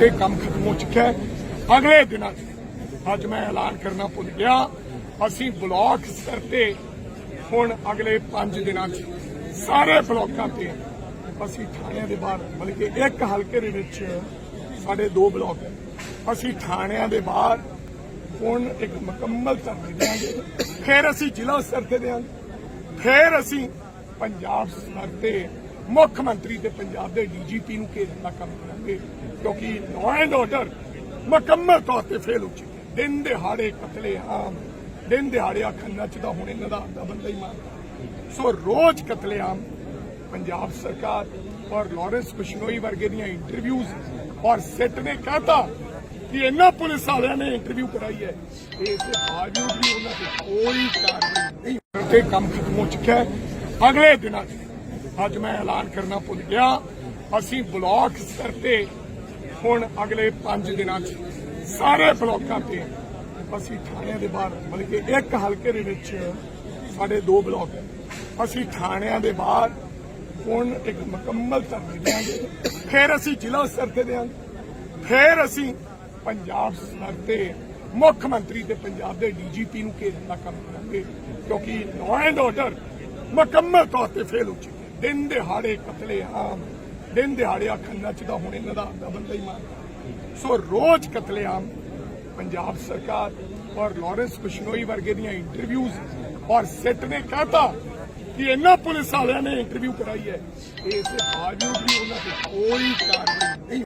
ਤੇ ਕੰਮ ਖਤਮ ਹੋ ਚੁੱਕਿਆ ਹੈ। ਅਗਲੇ ਦਿਨਾਂ 'ਚ ਅੱਜ ਮੈਂ ਐਲਾਨ ਕਰਨਾ ਭੁੱਲ ਗਿਆ। ਅਸੀਂ ਬਲਾਕ ਸਤਰ ਤੇ ਹੁਣ ਅਗਲੇ 5 ਦਿਨਾਂ 'ਚ ਸਾਰੇ ਬਲਾਕਾਂ ਤੇ ਅਸੀਂ ਥਾਣਿਆਂ ਦੇ ਬਾਹਰ, ਮਤਲਬ ਕਿ ਇੱਕ ਹਲਕੇ ਦੇ ਵਿੱਚ ਸਾਡੇ ਦੋ ਬਲਾਕ ਅਸੀਂ ਥਾਣਿਆਂ ਦੇ ਬਾਹਰ ਹੁਣ ਇੱਕ ਮੁਕੰਮਲ ਧਰਨੇ ਦੇਵਾਂਗੇ। ਫਿਰ ਅਸੀਂ ਜ਼ਿਲ੍ਹਾ ਸਤਰ ਤੇ ਦੇਵਾਂਗੇ। ਫਿਰ ਅਸੀਂ ਪੰਜਾਬ ਸਤਰ ਤੇ ਮੁੱਖ ਮੰਤਰੀ ਤੇ ਪੰਜਾਬ ਦੇ ਡੀਜੀਪੀ ਨੂੰ ਘੇਰਨ ਦਾ ਕੰਮ ਕਰਾਂਗੇ, ਕਿਉਂਕਿ ਲਾਅ ਐਂਡ ਆਰਡਰ ਮੁਕੰਮਲ ਤੌਰ ਤੇ ਫੇਲ ਹੋ ਚੁੱਕੇ ਦਿਨ ਦਿਹਾੜੇ ਕਤਲੇ ਆਮ, ਦਿਨ ਦਿਹਾੜੇ ਅੱਖਾਂ ਨੱਚਦਾ ਹੁਣ ਇਹਨਾਂ ਦਾ ਆਪਦਾ ਬੰਦਾ ਹੀ ਮਾਰਦਾ ਸੋ ਰੋਜ਼ ਕਤਲੇ ਆਮ, ਪੰਜਾਬ ਸਰਕਾਰ ਔਰ ਲਾਰੈਂਸ ਬਿਸ਼ਨੋਈ ਵਰਗੇ ਦੀਆਂ ਇੰਟਰਵਿਊਜ਼ ਔਰ ਸਿੱਟ ਨੇ ਕਹਤਾ ਕਿ ਇਹਨਾਂ ਪੁਲਿਸ ਵਾਲਿਆਂ ਨੇ ਇੰਟਰਵਿਊ ਕਰਾਈ ਹੈ। ਇਸ ਦੇ ਬਾਵਜੂਦ ਵੀ ਉਹਨਾਂ ਤੇ ਕੋਈ ਕਾਰਵਾਈ ਨਹੀਂ ਤੇ ਕੰਮ ਖਤਮ ਹੋ ਚੁੱਕਿਆ ਹੈ। ਅਗਲੇ ਦਿਨਾਂ 'ਚ ਅੱਜ ਮੈਂ ਐਲਾਨ ਕਰਨਾ ਭੁੱਲ ਗਿਆ। ਅਸੀਂ ਬਲਾਕ ਸਤਰ ਤੇ ਹੁਣ ਅਗਲੇ 5 ਦਿਨਾਂ 'ਚ ਸਾਰੇ ਬਲਾਕਾਂ ਤੇ ਅਸੀਂ ਥਾਣਿਆਂ ਦੇ ਬਾਹਰ, ਮਤਲਬ ਕਿ ਇੱਕ ਹਲਕੇ ਦੇ ਵਿੱਚ ਸਾਡੇ ਦੋ ਬਲਾਕ ਅਸੀਂ ਥਾਣਿਆਂ ਦੇ ਬਾਹਰ ਹੁਣ ਇੱਕ ਮੁਕੰਮਲ ਧਰਨੇ ਦੇਵਾਂਗੇ ਫਿਰ ਅਸੀਂ ਜ਼ਿਲ੍ਹਾ ਸਤਰ ਤੇ ਦੇਵਾਂਗੇ ਫਿਰ ਅਸੀਂ ਪੰਜਾਬ ਸਤਰ ਤੇ, ਮੁੱਖ ਮੰਤਰੀ ਤੇ ਪੰਜਾਬ ਦੇ ਡੀਜੀਪੀ ਨੂੰ ਘੇਰਨ ਦਾ ਕੰਮ ਕਰਾਂਗੇ, ਕਿਉਂਕਿ ਲਾਅ ਐਂਡ ਆਰਡਰ ਮੁਕੰਮਲ ਤੌਰ ਤੇ ਫੇਲ ਹੋ ਚੁੱਕੇ ਦਿਨ ਦਿਹਾੜੇ ਕਤਲੇ ਆਮ ਦਿਨ ਦਿਹਾੜੇ ਅੱਖਾਂ ਨੱਚਦਾ ਹੁਣ ਇਹਨਾਂ ਦਾ ਆਪਦਾ ਬੰਦਾ ਹੀ ਮਾਰਦਾ ਸੋ ਰੋਜ਼ ਕਤਲੇ ਆਮ ਪੰਜਾਬ ਸਰਕਾਰ ਔਰ ਲਾਰੈਂਸ ਬਿਸ਼ਨੋਈ ਵਰਗੇ ਦੀਆਂ ਇੰਟਰਵਿਊਜ਼ ਔਰ ਸਿੱਟ ਨੇ ਕਹਤਾ ਕਿ ਇਹਨਾਂ ਪੁਲਿਸ ਵਾਲਿਆਂ ਨੇ ਇੰਟਰਵਿਊ ਕਰਾਈ ਹੈ। ਇਸ ਦੇ ਬਾਵਜੂਦ ਵੀ ਉਹਨਾਂ ਤੇ ਕੋਈ ਕਾਰਵਾਈ ਨਹੀਂ